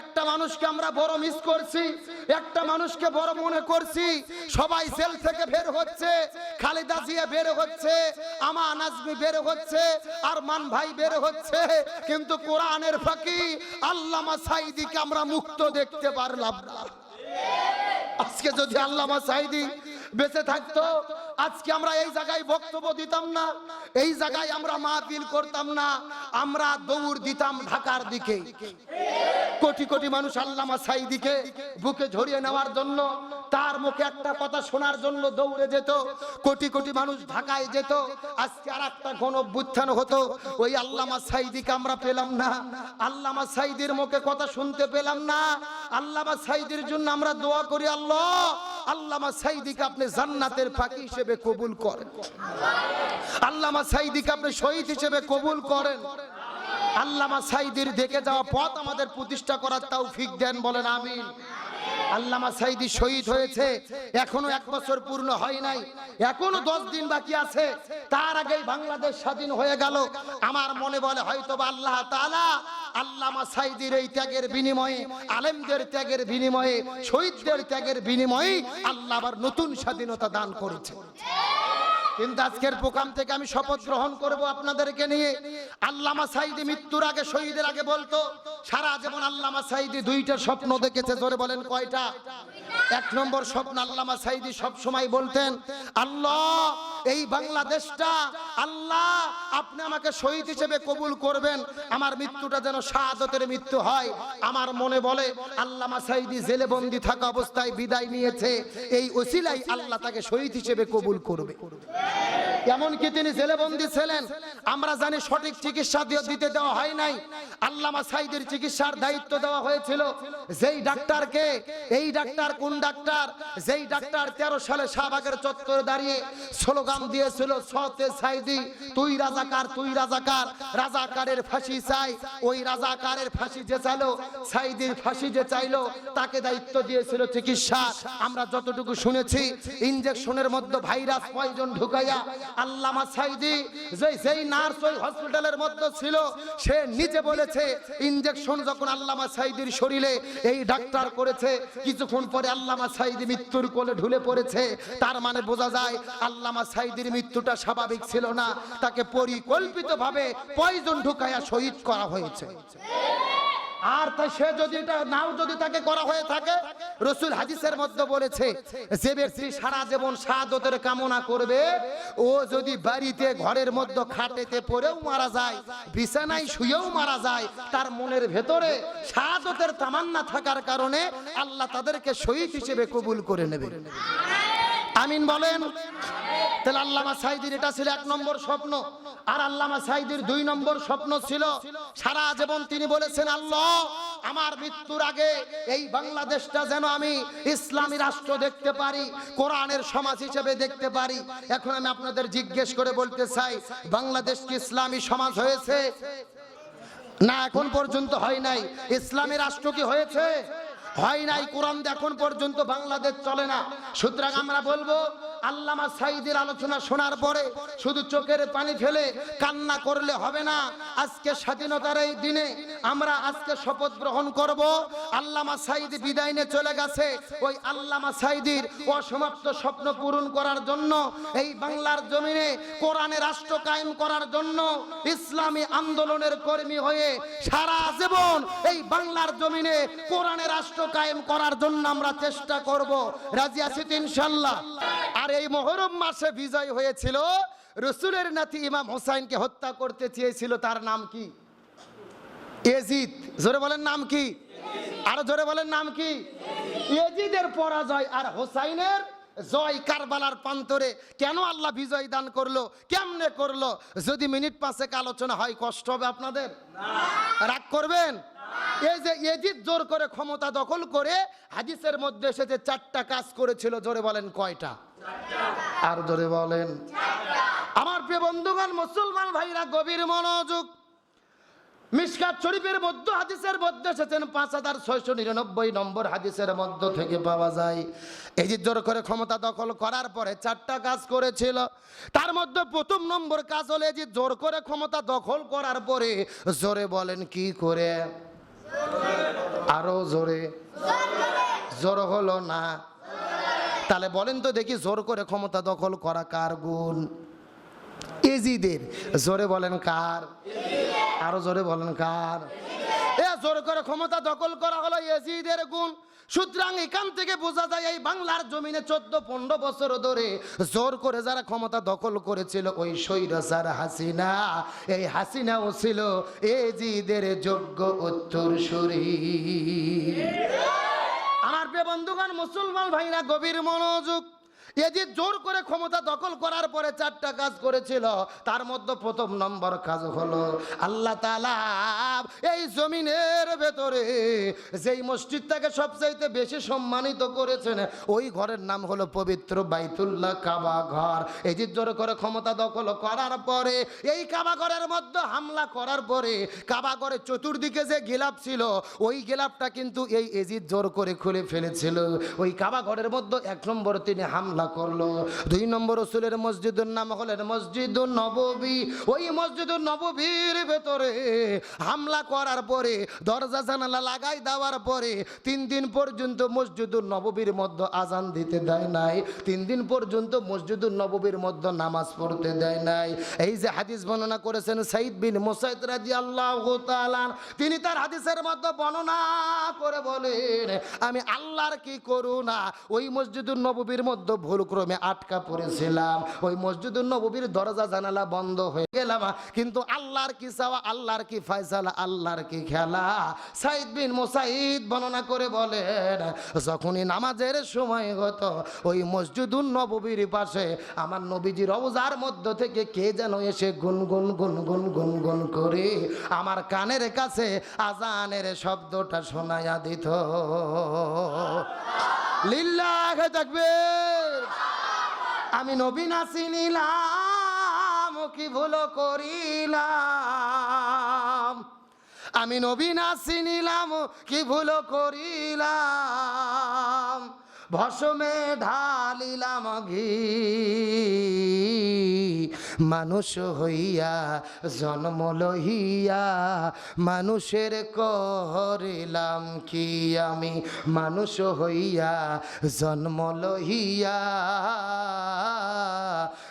একটা মানুষকে আমরা বড় মিস করছি, একটা মানুষকে বড় মনে করছি, সবাই জেল থেকে বের হচ্ছে, খালেদা জিয়া বের হচ্ছে, আমা নাজমি বের হচ্ছে আর মান ভাই বের হচ্ছে, কিন্তু কোরআনের ফাঁকি আল্লামা সাইদিকে আমরা মুক্ত দেখতে পারলাম না। আজকে যদি আল্লামা সাইদি বেঁচে থাকতো, আজকে আমরা এই জায়গায় বক্তব্য দিতাম না এই জায়গায় আমরা মাহফিল করতাম না, আমরা দৌড় দিতাম ঢাকার দিকে। কোটি কোটি মানুষ আল্লামা সাইদিকে বুকে ঝরিয়ে নেওয়ার জন্য, তার মুখে একটা কথা শোনার জন্য দৌড়ে যেত। কোটি কোটি মানুষ ঢাকায় যেত, আজকে আর একটা গণ অভ্যুত্থান হতো। ওই আল্লামা সাইদিকে আমরা পেলাম না, আল্লামা সাইদির মুখে কথা শুনতে পেলাম না। আল্লামা সাইদির জন্য আমরা দোয়া করি, আল্লাহ, আল্লামা সাইদিকে আপনি জান্নাতের ফাঁকি হিসেবে কবুল করেন আল্লামা সাইদিকে আপনি শহীদ হিসেবে কবুল করেন। আল্লামা সাইদির দেখে যাওয়া পথ আমাদের প্রতিষ্ঠা করার তাও ফিক দেন, বলেন আমিন। আল্লামা সাইদি শহীদ হয়েছে, এখনও এক বছর পূর্ণ হয় নাই, এখনও দশ দিন বাকি আছে, তার আগেই বাংলাদেশ স্বাধীন হয়ে গেল। আমার মনে বলে হয়তো আল্লাহ আল্লামা সাইদির এই ত্যাগের বিনিময়ে, আলেমদের ত্যাগের বিনিময়ে, শহীদদের ত্যাগের বিনিময়ে আল্লাহ আবার নতুন স্বাধীনতা দান করেছে। কিন্তু আজকের প্রোগ্রাম থেকে আমি শপথ গ্রহণ করব আপনাদেরকে নিয়ে। আল্লামা সাইদি মৃত্যুর আগে, শহীদের আগে বলতো, সারা জীবন আল্লামা সাইদি দুইটা স্বপ্ন দেখেছে, জোরে বলেন কয়টা? এক নম্বর স্বপ্ন আল্লামা সাইদি সব সময় বলতেন, আল্লাহ এই বাংলাদেশটা আল্লাহ আপনি আমাকে শহীদ হিসেবে কবুল করবেন। আমার মৃত্যুটা যেন শাহাদতের মৃত্যু হয়। আমার মনে বলে, আল্লামা সাইদি জেলে বন্দি থাকা অবস্থায় বিদায় নিয়েছে। এই ওসিলাই আল্লাহ তাকে শহীদ হিসেবে কবুল করবে। এমনকি তিনি জেলেবন্দি ছিলেন? আমরা জানি সঠিক চিকিৎসা দিতে দেওয়া হয় নাই। আল্লামা সাইদের চিকিৎসার দায়িত্ব দেওয়া হয়েছিল। যেই ডাক্তারকে, এই ডাক্তার কোন ডাক্তার? যেই ডাক্তার তেরো সালে শাহবাগের চত্বরে দাঁড়িয়ে স্লোগান দিয়েছিল, সতে সাইদি, তুই রাজাকার তুই রাজাকার। রাজাকারের ফাঁসি চাই। ওই রাজাকারের ফাঁসি যে চাইলো, সাইদির ফাঁসি যে চাইলো, তাকে দায়িত্ব দিয়েছিল চিকিৎসা। আমরা যতটুকু শুনেছি, ইনজেকশনের মধ্যে ভাইরাস পয়জন ঢুকাইয়া আল্লামা সাইদি যে যেই নার্স ওই হসপিটালের মধ্যে ছিল, সে নিজে বলেছে, ইনজেকশন যখন আল্লামা সাইদির শরীরে এই ডাক্তার করেছে, কিছুক্ষণ পরে আল্লামা সাইদি মৃত্যুর কোলে ঢুলে পড়েছে। তার মানে বোঝা যায়, আল্লামা সাইদির মৃত্যুটা স্বাভাবিক ছিল না। তাকে পরিকল্পিতভাবে পয়জন ঢুকাইয়া শহীদ করা হয়েছে। আর তা সে যদি এটা নাও যদি তাকে করা হয়ে থাকে, রসুল হাদিসের মধ্যে বলেছে, যে ব্যক্তি সারা জীবন শাহাদতের কামনা করবে, ও যদি বাড়িতে, ঘরের মধ্যে খাটেতে পড়েও মারা যায়, বিছানায় শুয়েও মারা যায়, তার মনের ভেতরে শাহাদতের তামান্না থাকার কারণে আল্লাহ তাদেরকে শহীদ হিসেবে কবুল করে নেবে। আমিন বলেন। তাহলে আল্লামা সাইদির এটা ছিল এক নম্বর স্বপ্ন। আর আল্লামা সাইদির দুই নম্বর স্বপ্ন ছিল, সারা জীবন তিনি বলেছেন, আল্লাহ, আমার মৃত্যুর আগে এই বাংলাদেশটা যেন আমি ইসলামী রাষ্ট্র দেখতে পারি, কোরআনের সমাজ হিসেবে দেখতে পারি। এখন আমি আপনাদের জিজ্ঞেস করে বলতে চাই, বাংলাদেশ কি ইসলামী সমাজ হয়েছে? না, এখন পর্যন্ত হয় নাই। ইসলামী রাষ্ট্র কি হয়েছে? হয় নাই। কোরআন এখন পর্যন্ত বাংলাদেশ চলে না। সুতরাং আমরা বলব আল্লামা সাইদের আলোচনা শোনার পরে শুধু চোখের পানি ফেলে কান্না করলে হবে না। আজকে স্বাধীনতার এই দিনে আমরা আজকে শপথ গ্রহণ করব। আল্লামা সাইদি বিদায় নিয়ে চলে গেছে। ওই আল্লামা সাইদির অসমাপ্ত স্বপ্ন পূরণ করার জন্য, এই বাংলার জমিনে কোরআনে রাষ্ট্র কায়েম করার জন্য ইসলামী আন্দোলনের কর্মী হয়ে সারা জীবন এই বাংলার জমিনে কোরআনে রাষ্ট্র কায়েম করার জন্য আমরা চেষ্টা করব। রাজি আছি ইনশাল্লাহ আর এই মহরম মাসে বিজয় হয়েছিল। রসুলের নাতি ইমাম হোসাইনকে হত্যা করতে চেয়েছিল, তার নাম কি? এজিদ। জোরে বলেন নাম কি? আরও জোরে বলেন নাম কি? এজিদের পরাজয় আর হোসাইনের জয় কারবালার প্রান্তরে। কেন আল্লাহ বিজয় দান করল? কেমনে করল? যদি মিনিট পাঁচেক আলোচনা হয়, কষ্ট হবে আপনাদের? রাগ করবেন? এই যে এজিদ জোর করে ক্ষমতা দখল করে হাদিসের মধ্যে এসেছে চারটা কাজ করেছিল জোরে বলেন কয়টা? আর জোরে বলেন। আমার প্রিয় বন্ধুগণ মুসলমান ভাইরা গভীর মনোযোগ। মিসকাত শরীফের মধ্য হাদিসের মধ্যে এসেছেন পাঁচ হাজার ছয়শো নিরানব্বই নম্বর হাদিসের মধ্য থেকে পাওয়া যায়। এই যে জোর করে ক্ষমতা দখল করার পরে চারটা কাজ করেছিল। তার মধ্যে প্রথম নম্বর কাজ হলে যে জোর করে ক্ষমতা দখল করার পরে জোরে বলেন কি করে? আর জোরে। জোর হলো না। তাহলে বলেন তো দেখি জোর করে ক্ষমতা দখল করা কার গুণ? এজিদের। জোরে বলেন কার? আরও জোরে বলেন কার? এ, জোর করে ক্ষমতা দখল করা হলো এজিদের গুণ। সুতরাং এখান থেকে বোঝা যায় এই বাংলার জমিনে চোদ্দ, পনেরো বছর ধরে জোর করে যারা ক্ষমতা দখল করেছিল ওই স্বৈরাচার হাসিনা। এই হাসিনাও ছিল এজিদের যোগ্য উত্তরসূরি। আমার প্রিয় বন্ধুগণ, মুসলমান ভাইরা, গভীর মনোযোগ এ যে জোর করে ক্ষমতা দখল করার পরে চারটা কাজ করেছিল। তার মধ্যে প্রথম নম্বর কাজ হলো আল্লাহ তাআলা এই জমিনের ভেতরে যেই মসজিদটাকে সবচাইতে বেশি সম্মানিত করেছেন, ওই ঘরের নাম হলো পবিত্র বাইতুল্লাহ কাবা ঘর। যে জোর করে ক্ষমতা দখল করার পরে এই কাবা ঘরের মধ্যে হামলা করার পরে কাবা ঘরের চতুর্দিকে যে গিলাপ ছিল, ওই গিলাপটা কিন্তু এই এজিদ জোর করে খুলে ফেলেছিল। ওই কাবা ঘরের মধ্যে এক নম্বর তিনি হামলা করল। দুই নম্বর রসুলের মসজিদের নাম হলেন মসজিদ নববী। ওই মসজিদ নববীর ভেতরে হামলা করার পরে, দরজা জানালা লাগাই দেওয়ার পরে, তিন দিন পর্যন্ত মসজিদুর নববীর মধ্যে আজান দিতে দেয় নাই। তিন দিন পর্যন্ত মসজিদুর নববীর মধ্যে নামাজ পড়তে দেয় নাই। এই যে হাদিস বর্ণনা করেছেন সাইদ বিন মোসাইদ রাজি আল্লাহ তিনি তার হাদিসের মধ্যে বর্ণনা করে বলেন, আমি আল্লাহর কি করুণা? ওই মসজিদুর নববীর মধ্যে ভুলক্রমে আটকা পড়েছিলাম। ওই মসজিদুর নববীর দরজা জানালা বন্ধ হয়ে গেলাম। কিন্তু আল্লাহর কি চাওয়া, আল্লাহর কি ফয়সালা, আল্লাহর কি খেলা? সাইদ বিন মোসাইদ বর্ণনা করে বলেন, যখনই নামাজের সময় গত, ওই মসজিদুর নববীর পাশে আমার নবীজির রওজার মধ্য থেকে কে যেন এসে গুনগুন গুনগুন গুনগুন করে আমার কানের কাছে আজানের শব্দটা শোনায়া দিত। লিল্লাহ থাকবে আমি নবী না চিনিলাম, কি ভুল করিলাম? আমি নবী না চিনিলাম, কি ভুল করিলাম? ভসমে ঢালিলাম ঘি। মানুষ হইয়া জন্ম লহিয়া মানুষের করিলাম কি আমি? মানুষ হইয়া জন্ম লহিয়া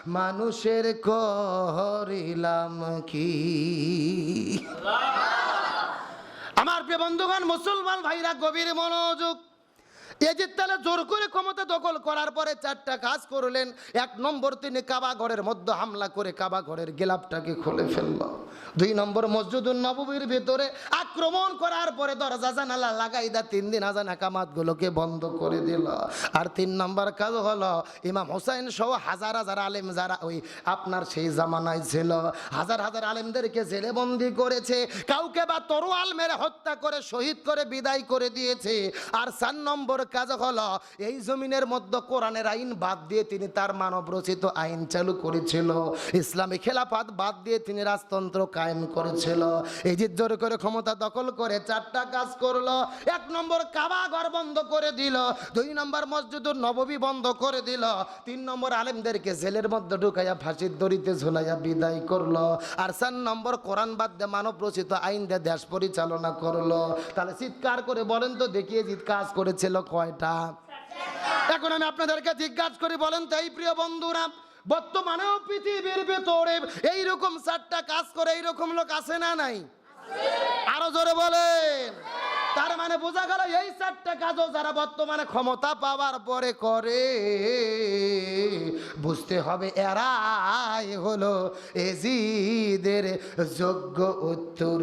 মানুষের করিলাম কি? আমার প্রিয় বন্ধুগণ, মুসলমান ভাইরা গভীর মনোযোগ এজিদ তাহলে জোর করে ক্ষমতা দখল করার পরে চারটা কাজ করলেন। এক নম্বর তিনি কাবা ঘরের মধ্যে হামলা করে কাবা ঘরের গেলাপটাকে খুলে ফেলল। দুই নম্বর মসজিদুল নববীর ভিতরে আক্রমণ করার পরে দরজা জানালা লাগাই দা তিন দিন আজান একামাতগুলোকে বন্ধ করে দিল। আর তিন নম্বর কাজ হলো, ইমাম হোসাইন সহ হাজার হাজার আলেম যারা ওই আপনার সেই জামানায় ছিল, হাজার হাজার আলেমদেরকে জেলে বন্দি করেছে, কাউকে বা তরোয়াল মেরে হত্যা করে, শহীদ করে, বিদায় করে দিয়েছে। আর চার নম্বর কাজ হলো, এই জমিনের মধ্যে কোরআনের আইন বাদ দিয়ে তিনি তার মানব রচিত আইন চালু করেছিল। ইসলামী খেলাফাত বাদ দিয়ে তিনি রাজতন্ত্র কায়েম করেছিল। এই যে জোরে করে ক্ষমতা দখল করে চারটা কাজ করল। এক নম্বর কাবা ঘর বন্ধ করে দিল, দুই নম্বর মসজিদুর নববী বন্ধ করে দিল, তিন নম্বর আলেমদেরকে জেলের মধ্যে ঢুকাইয়া ফাঁসির দড়িতে ঝুলাইয়া বিদায় করল, আর চার নম্বর কোরআন বাদ দিয়ে মানব রচিত আইন দিয়ে দেশ পরিচালনা করল। তাহলে চিৎকার করে বলেন তো দেখিয়ে কাজ করেছিল কয়টা? এখন আমি আপনাদেরকে জিজ্ঞাসা করি, বলেন তো, এই প্রিয় বন্ধুরা, বর্তমানেও পৃথিবীর ভেতরে এইরকম চারটা কাজ করে এইরকম লোক আছে না নাই? আরও জোরে বলেন। তার মানে বোঝা গেল এই চারটা কাজও যারা বর্তমানে ক্ষমতা পাওয়ার পরে করে, বুঝতে হবে এরাই হলো এজিদের যোগ্য উত্তর